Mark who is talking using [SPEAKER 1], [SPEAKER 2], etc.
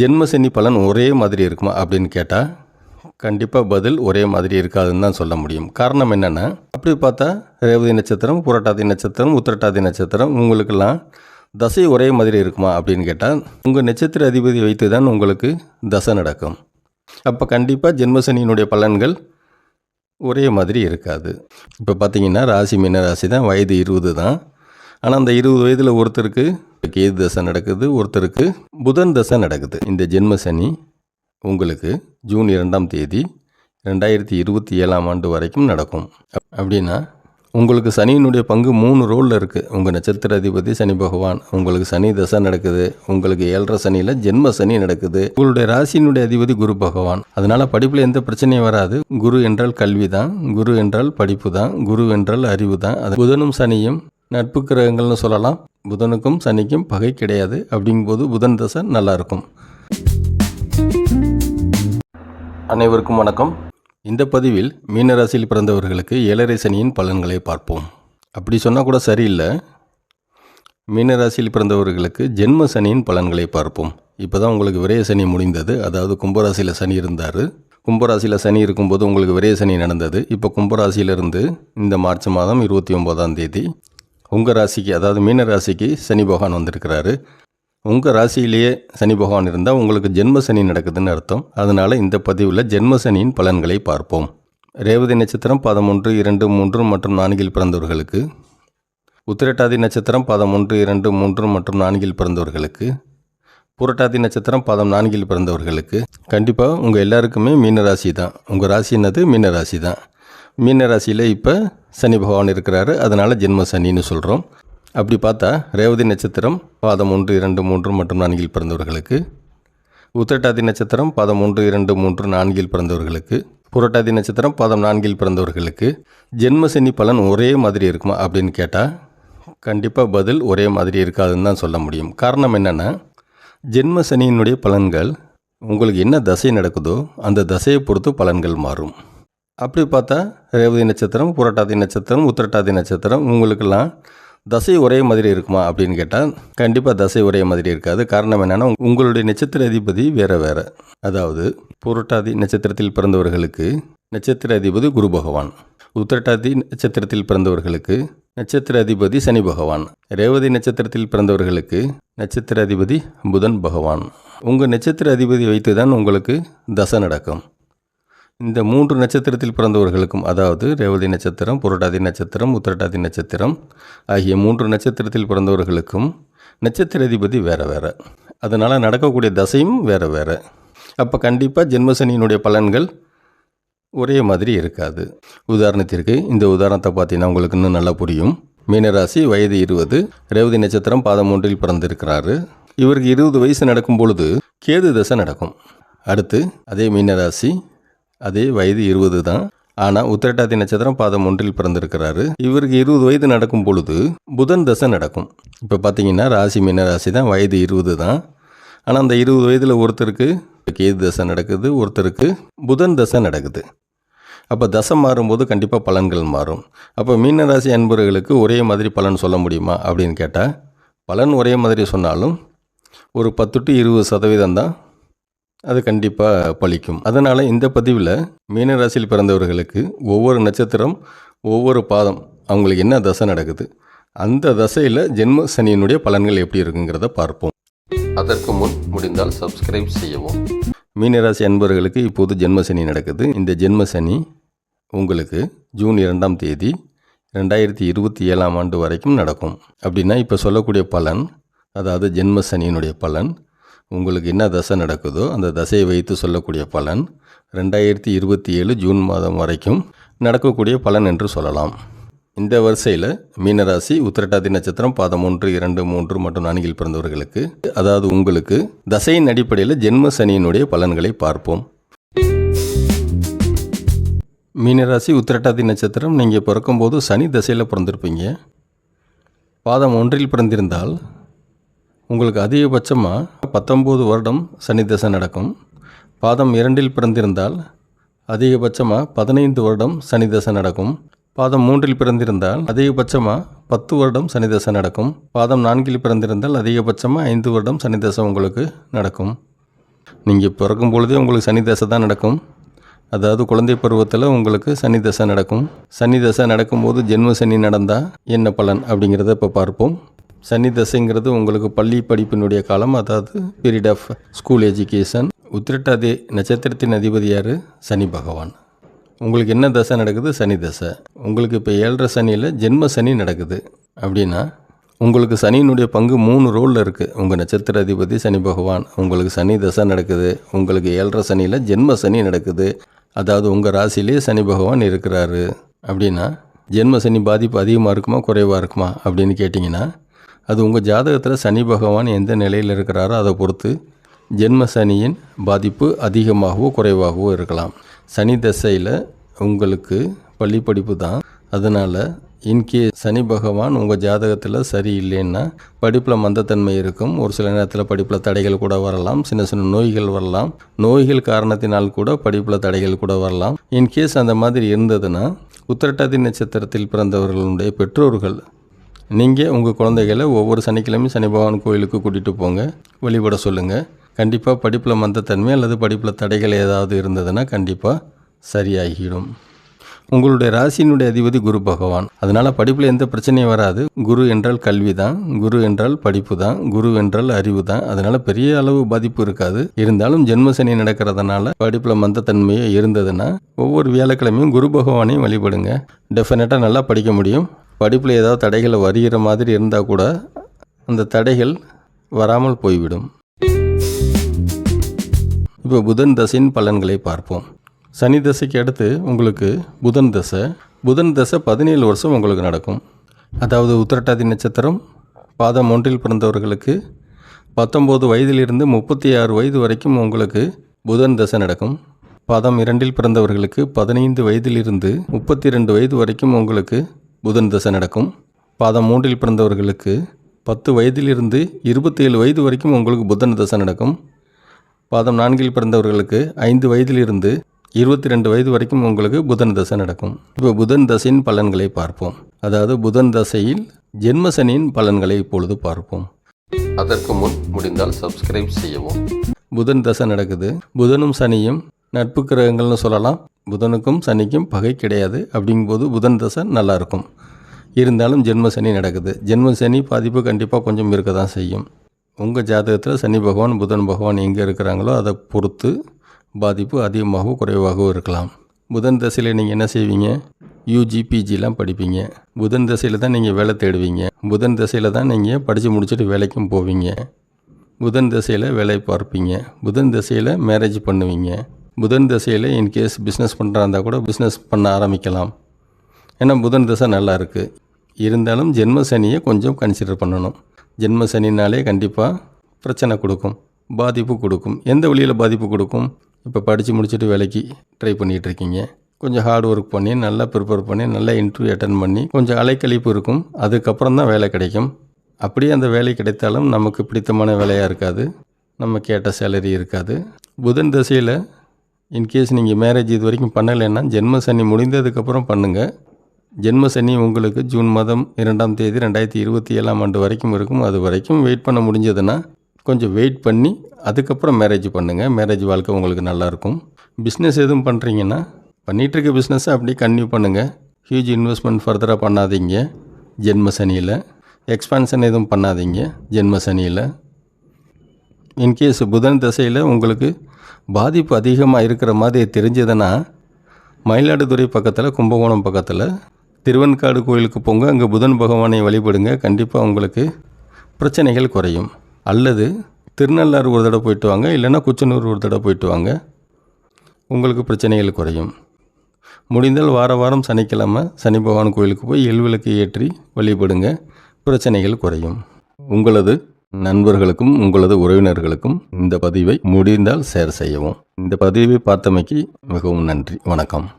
[SPEAKER 1] ஜென்ம சனி பலன் ஒரே மாதிரி இருக்குமா அப்படின்னு கேட்டால் கண்டிப்பாக பதில் ஒரே மாதிரி இருக்காதுன்னு தான் சொல்ல முடியும். காரணம் என்னென்னா அப்படி பார்த்தா ரேவதி நட்சத்திரம் புரட்டாதி நட்சத்திரம் உத்திரட்டாதி நட்சத்திரம் உங்களுக்கெல்லாம் தசை ஒரே மாதிரி இருக்குமா அப்படின்னு கேட்டால் உங்கள் நட்சத்திர அதிபதி வைத்து தான் உங்களுக்கு தசை நடக்கும். அப்போ கண்டிப்பாக ஜென்மசனியினுடைய பலன்கள் ஒரே மாதிரி இருக்காது. இப்போ பார்த்தீங்கன்னா ராசி மீன ராசி தான் வயது இருபது தான் ஆனால் அந்த இருபது வயதில் ஒருத்தருக்கு கேது தசை நடக்குது ஒருத்தருக்கு புதன் தசை நடக்குது. இந்த ஜென்ம சனி உங்களுக்கு ஜூன் இரண்டாம் தேதி ரெண்டாயிரத்தி இருபத்தி ஏழாம் ஆண்டு வரைக்கும் நடக்கும். அப்படின்னா உங்களுக்கு சனியினுடைய பங்கு மூணு ரோலில் இருக்குது உங்கள் நட்சத்திர அதிபதி சனி பகவான் உங்களுக்கு சனி தசை நடக்குது உங்களுக்கு ஏழரை சனியில் ஜென்ம சனி நடக்குது. உங்களுடைய ராசியினுடைய அதிபதி குரு பகவான். அதனால் படிப்பில் எந்த பிரச்சனையும் வராது. குரு என்றால் கல்வி தான் குரு என்றால் படிப்பு தான் குரு என்றால் அறிவு தான் அது புதனும் சனியும் நட்பு கிரகங்கள்னு சொல்லலாம். புதனுக்கும் சனிக்கும் பகை கிடையாது. அப்படிங்கும்போது புதன் தசை நல்லாயிருக்கும் அனைவருக்கும் வணக்கம். இந்த பதிவில் மீனராசியில் பிறந்தவர்களுக்கு ஏழரை சனியின் பலன்களை பார்ப்போம். அப்படி சொன்னால் கூட சரியில்லை. மீனராசியில் பிறந்தவர்களுக்கு ஜென்ம சனியின் பலன்களை பார்ப்போம். இப்போ தான் உங்களுக்கு விரைய சனி முடிந்தது. அதாவது கும்பராசியில் சனி இருந்தார். கும்பராசியில் சனி இருக்கும்போது உங்களுக்கு விரைய சனி நடந்தது. இப்போ கும்பராசியிலிருந்து இந்த மார்ச் மாதம் இருபத்தி ஒம்போதாம் தேதி உங்கள் ராசிக்கு அதாவது மீன ராசிக்கு சனி பகவான் வந்திருக்கிறாரு. உங்கள் ராசியிலேயே சனி பகவான் இருந்தால் உங்களுக்கு ஜென்ம சனி நடக்குதுன்னு அர்த்தம். அதனால் இந்த பதிவில் ஜென்ம சனியின் பலன்களை பார்ப்போம். ரேவதி நட்சத்திரம் பாதம் இரண்டு மூன்று மற்றும் நான்கில் பிறந்தவர்களுக்கு. உத்திரட்டாதி நட்சத்திரம் பாதம் ஒன்று இரண்டு மூன்று மற்றும் நான்கில் பிறந்தவர்களுக்கு. புரட்டாதி நட்சத்திரம் பாதம் நான்கில் பிறந்தவர்களுக்கு. கண்டிப்பாக உங்கள் எல்லாருக்குமே மீன ராசி தான் உங்கள் ராசி என்னது? மீன ராசி தான் மீன ராசியில் இப்போ சனி பகவான் இருக்கிறாரு. அதனால் ஜென்ம சனின்னு சொல்கிறோம் அப்படி பார்த்தா ரேவதி நட்சத்திரம் பாதம் ஒன்று இரண்டு மூன்று மற்றும் நான்கில் பிறந்தவர்களுக்கு. உத்திரட்டாதி நட்சத்திரம் பாதம் ஒன்று இரண்டு மூன்று நான்கில் பிறந்தவர்களுக்கு. புரட்டாதி நட்சத்திரம் பாதம் நான்கில் பிறந்தவர்களுக்கு. ஜென்ம சனி பலன் ஒரே மாதிரி இருக்குமா அப்படின்னு கேட்டால் கண்டிப்பாக பதில் ஒரே மாதிரி இருக்காதுன்னு தான் சொல்ல முடியும். காரணம் என்னென்னா ஜென்ம சனியினுடைய பலன்கள் உங்களுக்கு என்ன தசை நடக்குதோ அந்த தசையை பொறுத்து பலன்கள் மாறும். அப்படி பார்த்தா ரேவதி நட்சத்திரம் புரட்டாதி நட்சத்திரம் உத்திரட்டாதி நட்சத்திரம் உங்களுக்கெல்லாம் தசை ஒரே மாதிரி இருக்குமா அப்படின்னு கேட்டால் கண்டிப்பாக தசை ஒரே மாதிரி இருக்காது. காரணம் என்னென்னா உங்களுடைய நட்சத்திர அதிபதி வேறு வேறு. அதாவது புரட்டாதி நட்சத்திரத்தில் பிறந்தவர்களுக்கு நட்சத்திர அதிபதி குரு பகவான். உத்திரட்டாதி நட்சத்திரத்தில் பிறந்தவர்களுக்கு நட்சத்திர அதிபதி சனி பகவான். ரேவதி நட்சத்திரத்தில் பிறந்தவர்களுக்கு நட்சத்திர அதிபதி புதன் பகவான். உங்கள் நட்சத்திர அதிபதி வைத்து தான் உங்களுக்கு தசை நடக்கும். இந்த மூன்று நட்சத்திரத்தில் பிறந்தவர்களுக்கும் அதாவது ரேவதி நட்சத்திரம் புரட்டாதி நட்சத்திரம் உத்திரட்டாதி நட்சத்திரம் ஆகிய மூன்று நட்சத்திரத்தில் பிறந்தவர்களுக்கும் நட்சத்திர அதிபதி வேறு வேறு. அதனால் நடக்கக்கூடிய தசையும் வேறு வேறு. அப்போ கண்டிப்பாக ஜென்மசனியினுடைய பலன்கள் ஒரே மாதிரி இருக்காது. உதாரணத்திற்கு இந்த உதாரணத்தை பார்த்தீங்கன்னா உங்களுக்கு இன்னும் நல்லா புரியும். மீனராசி வயது இருபது ரேவதி நட்சத்திரம் பாதம் ஒன்றில் பிறந்திருக்கிறாரு. இவருக்கு இருபது வயசு நடக்கும் பொழுது கேது தசை நடக்கும். அடுத்து அதே மீனராசி அதே வயது இருபது தான். ஆனால் உத்திரட்டாதி நட்சத்திரம் பாதம் ஒன்றில் பிறந்திருக்கிறாரு. இவருக்கு இருபது வயது நடக்கும் பொழுது புதன் தசை நடக்கும். இப்போ பார்த்தீங்கன்னா ராசி மீன ராசி தான் வயது இருபது தான். ஆனால் அந்த இருபது வயதில் ஒருத்தருக்கு கேது தசை நடக்குது ஒருத்தருக்கு புதன் தசை நடக்குது. அப்போ தசை மாறும்போது கண்டிப்பாக பலன்கள் மாறும். அப்போ மீன ராசி அன்பர்களுக்கு ஒரே மாதிரி பலன் சொல்ல முடியுமா அப்படின்னு கேட்டால் பலன் ஒரே மாதிரி சொன்னாலும் ஒரு பத்து டு இருபது சதவீதம் தான் அது கண்டிப்பாக பலிக்கும் அதனால் இந்த பதிவில் மீனராசியில் பிறந்தவர்களுக்கு ஒவ்வொரு நட்சத்திரம் ஒவ்வொரு பாதம் அவங்களுக்கு என்ன தசை நடக்குது அந்த தசையில் ஜென்ம சனியினுடைய பலன்கள் எப்படி இருக்குங்கிறத பார்ப்போம். அதற்கு முன் முடிந்தால் சப்ஸ்கிரைப் செய்யவும். மீனராசி அன்பர்களுக்கு இப்போது ஜென்ம சனி நடக்குது. இந்த ஜென்ம சனி உங்களுக்கு ஜூன் இரண்டாம் தேதி ரெண்டாயிரத்தி இருபத்தி ஏழாம் ஆண்டு வரைக்கும் நடக்கும். அப்படின்னா இப்போ சொல்லக்கூடிய பலன் அதாவது ஜென்ம சனியினுடைய பலன் உங்களுக்கு என்ன தசை நடக்குதோ அந்த தசையை வைத்து சொல்லக்கூடிய பலன் ரெண்டாயிரத்தி இருபத்தி ஏழு ஜூன் மாதம் வரைக்கும் நடக்கக்கூடிய பலன் என்று சொல்லலாம். இந்த வரிசையில் மீனராசி உத்திரட்டாதி நட்சத்திரம் பாதம் ஒன்று இரண்டு மூன்று மற்றும் நான்கில் பிறந்தவர்களுக்கு அதாவது உங்களுக்கு தசையின் அடிப்படையில் ஜென்ம சனியினுடைய பலன்களை பார்ப்போம். மீனராசி உத்திரட்டாதி நட்சத்திரம் நீங்கள் பிறக்கும்போது சனி தசையில் பிறந்திருப்பீங்க. பாதம் ஒன்றில் பிறந்திருந்தால் உங்களுக்கு அதிகபட்சமாக பத்தொம்போது வருடம் சனி தசை நடக்கும். பாதம் இரண்டில் பிறந்திருந்தால் அதிகபட்சமாக பதினைந்து வருடம் சனி தசை நடக்கும். பாதம் மூன்றில் பிறந்திருந்தால் அதிகபட்சமாக பத்து வருடம் சனி தசை நடக்கும். பாதம் நான்கில் பிறந்திருந்தால் அதிகபட்சமாக ஐந்து வருடம் சனி தசை உங்களுக்கு நடக்கும். நீங்கள் பிறக்கும் பொழுதே உங்களுக்கு சனி தசை தான் நடக்கும். அதாவது குழந்தை பருவத்தில் உங்களுக்கு சனி தசை நடக்கும். சனி தசை நடக்கும்போது ஜென்ம சனி நடந்தால் என்ன பலன் அப்படிங்கிறத இப்போ பார்ப்போம். சனி தசைங்கிறது உங்களுக்கு பள்ளி படிப்பினுடைய காலம் அதாவது period of school education Uthirattathi நட்சத்திரத்தின் அதிபதி யார்? சனி பகவான். உங்களுக்கு என்ன தசை நடக்குது? சனி தசை. உங்களுக்கு இப்போ ஏழரை சனியில் ஜென்ம சனி நடக்குது. அப்படின்னா உங்களுக்கு சனியினுடைய பங்கு மூணு ரோலில் இருக்குது உங்கள் நட்சத்திர அதிபதி சனி பகவான் உங்களுக்கு சனி தசை நடக்குது. உங்களுக்கு ஏழரை சனியில் ஜென்ம சனி நடக்குது. அதாவது உங்கள் ராசியிலே சனி பகவான் இருக்கிறாரு. அப்படின்னா ஜென்ம சனி பாதிப்பு அதிகமாக இருக்குமா குறைவாக இருக்குமா அப்படின்னு கேட்டிங்கன்னா அது உங்கள் ஜாதகத்தில் சனி பகவான் எந்த நிலையில் இருக்கிறாரோ அதை பொறுத்து ஜென்ம சனியின் பாதிப்பு அதிகமாகவோ குறைவாகவோ இருக்கலாம். சனி தசையில் உங்களுக்கு பள்ளி படிப்பு தான். அதனால் இன்கே சனி பகவான் உங்கள் ஜாதகத்தில் சரியில்லைன்னா படிப்பில் மந்தத்தன்மை இருக்கும். ஒரு சில நேரத்தில் படிப்பில் தடைகள் கூட வரலாம். சின்ன சின்ன நோய்கள் வரலாம். நோய்கள் காரணத்தினால் கூட படிப்பில் தடைகள் கூட வரலாம். இன்கேஸ் அந்த மாதிரி இருந்ததுன்னா உத்திரட்டாதி நட்சத்திரத்தில் பிறந்தவர்களுடைய பெற்றோர்கள் நீங்கள் உங்கள் குழந்தைகளை ஒவ்வொரு சனிக்கிழமையும் சனி பகவான் கோயிலுக்கு கூட்டிகிட்டு போங்க. வழிபட சொல்லுங்கள் கண்டிப்பாக படிப்பில் மந்தத்தன்மை அல்லது படிப்பில் தடைகள் ஏதாவது இருந்ததுன்னா கண்டிப்பாக சரியாகிடும். உங்களுடைய ராசியினுடைய அதிபதி குரு பகவான். அதனால் படிப்பில் எந்த பிரச்சனையும் வராது. குரு என்றால் கல்வி தான் குரு என்றால் படிப்பு தான் குரு என்றால் அறிவு தான் அதனால் பெரிய அளவு பாதிப்பு இருக்காது. இருந்தாலும் ஜென்மசனி நடக்கிறதுனால படிப்பில் மந்தத்தன்மையே இருந்ததுன்னா ஒவ்வொரு வியாழக்கிழமையும் குரு பகவானையும் வழிபடுங்க. டெஃபினட்டாக நல்லா படிக்க முடியும். படிப்பில் ஏதாவது தடைகள் வருகிற மாதிரி இருந்தால் கூட அந்த தடைகள் வராமல் போய்விடும். இப்போ புதன் தசையின் பலன்களை பார்ப்போம். சனி தசைக்கு அடுத்து உங்களுக்கு புதன் தசை. புதன் தசை பதினேழு வருஷம் உங்களுக்கு நடக்கும். அதாவது உத்திரட்டாதி நட்சத்திரம் பாதம் ஒன்றில் பிறந்தவர்களுக்கு பத்தொம்போது வயதிலிருந்து முப்பத்தி ஆறு வயது வரைக்கும் உங்களுக்கு புதன் தசை நடக்கும். பாதம் இரண்டில் பிறந்தவர்களுக்கு பதினைந்து வயதிலிருந்து முப்பத்தி ரெண்டு வயது வரைக்கும் உங்களுக்கு புதன் தசை நடக்கும். பாதம் மூன்றில் பிறந்தவர்களுக்கு பத்து வயதிலிருந்து இருபத்தேழு வயது வரைக்கும் உங்களுக்கு புதன் தசை நடக்கும். பாதம் நான்கில் பிறந்தவர்களுக்கு ஐந்து வயதிலிருந்து இருபத்தி ரெண்டு வயது வரைக்கும் உங்களுக்கு புதன் தசை நடக்கும். இப்போ புதன் தசையின் பலன்களை பார்ப்போம். அதாவது புதன் தசையில் ஜென்மசனியின் பலன்களை இப்பொழுது பார்ப்போம். அதற்கு முன் முடிந்தால் சப்ஸ்கிரைப் செய்யவும். புதன் தசை நடக்குது. புதனும் சனியும் நட்பு கிரகங்கள்னு சொல்லலாம். புதனுக்கும் சனிக்கும் பகை கிடையாது. அப்படிங்கும்போது புதன் தசை நல்லாயிருக்கும். இருந்தாலும் ஜென்ம சனி நடக்குது. ஜென்ம சனி பாதிப்பு கண்டிப்பாக கொஞ்சம் இருக்க தான் செய்யும். உங்கள் ஜாதகத்தில் சனி பகவான் புதன் பகவான் எங்கே இருக்கிறாங்களோ அதை பொறுத்து பாதிப்பு அதிகமாகவோ குறைவாகவோ இருக்கலாம். புதன் தசையில் நீங்கள் என்ன செய்வீங்க? யூஜி பிஜிலாம் படிப்பீங்க. புதன் தசையில் தான் நீங்கள் வேலை தேடுவீங்க. புதன் தசையில் தான் நீங்கள் படித்து முடிச்சுட்டு வேலைக்கும் போவீங்க. புதன் தசையில் வேலை பார்ப்பீங்க. புதன் தசையில் மேரேஜ் பண்ணுவீங்க. புதன் தசையில் இன்கேஸ் பிஸ்னஸ் பண்ணுறா இருந்தால் கூட பிஸ்னஸ் பண்ண ஆரம்பிக்கலாம். ஏன்னா புதன் தசை நல்லா இருக்குது இருந்தாலும் ஜென்ம சனியை கொஞ்சம் கன்சிடர் பண்ணணும். ஜென்ம சனினாலே கண்டிப்பாக பிரச்சனை கொடுக்கும். பாதிப்பு கொடுக்கும். எந்த வழியில் பாதிப்பு கொடுக்கும்? இப்போ படித்து முடிச்சுட்டு வேலைக்கு ட்ரை பண்ணிகிட்ருக்கீங்க கொஞ்சம் ஹார்ட் ஒர்க் பண்ணி நல்லா ப்ரிப்பேர் பண்ணி நல்லா இன்டர்வியூ அட்டன் பண்ணி கொஞ்சம் அலைக்கழிப்பு இருக்கும். அதுக்கப்புறம் தான் வேலை கிடைக்கும். அப்படியே அந்த வேலை கிடைத்தாலும் நமக்கு பிடித்தமான வேலையாக இருக்காது. நம்ம கேட்ட சேலரி இருக்காது. புதன் தசையில் இன்கேஸ் நீங்கள் மேரேஜ் இது வரைக்கும் பண்ணலைன்னா ஜென்ம சனி முடிந்ததுக்கப்புறம் பண்ணுங்கள் ஜென்ம சனி உங்களுக்கு ஜூன் மாதம் இரண்டாம் தேதி ரெண்டாயிரத்தி இருபத்தி ஏழாம் ஆண்டு வரைக்கும் இருக்கும். அது வரைக்கும் வெயிட் பண்ண முடிஞ்சதுன்னா கொஞ்சம் வெயிட் பண்ணி அதுக்கப்புறம் மேரேஜ் பண்ணுங்கள் மேரேஜ் வாழ்க்கை உங்களுக்கு நல்லாயிருக்கும் பிஸ்னஸ் எதுவும் பண்ணுறீங்கன்னா பண்ணிகிட்ருக்க பிஸ்னஸை அப்படியே கன்டினியூ பண்ணுங்கள் ஹியூஜ் இன்வெஸ்ட்மெண்ட் ஃபர்தராக பண்ணாதீங்க. ஜென்ம சனியில். எக்ஸ்பான்ஷன் எதுவும் பண்ணாதீங்க. ஜென்ம சனியில். இன்கேஸ் புதன் தசையில் உங்களுக்கு பாதிப்பு அதிகமாக இருக்கிற மாதிரி தெரிஞ்சதுன்னா மயிலாடுதுறை பக்கத்தில் கும்பகோணம் பக்கத்தில் திருவன்காடு கோயிலுக்கு போங்க. அங்கே புதன் பகவானை வழிபடுங்க. கண்டிப்பாக உங்களுக்கு பிரச்சனைகள் குறையும். அல்லது திருநள்ளாறு ஒரு தடவை போயிட்டு வாங்க. இல்லைன்னா குச்சனூர் ஒரு தடவை போயிட்டு வாங்க. உங்களுக்கு பிரச்சனைகள் குறையும். முடிந்தால் வார வாரம் சனிக்கிழமை சனி பகவான் கோயிலுக்கு போய் எல்விளக்கு ஏற்றி வழிபடுங்க. பிரச்சனைகள் குறையும். உங்களது நண்பர்களுக்கும் உங்களது உறவினர்களுக்கும் இந்த பதிவை முடிந்தால் ஷேர் செய்யவும். இந்த பதிவை பார்த்தமைக்கு மிகவும் நன்றி. வணக்கம்.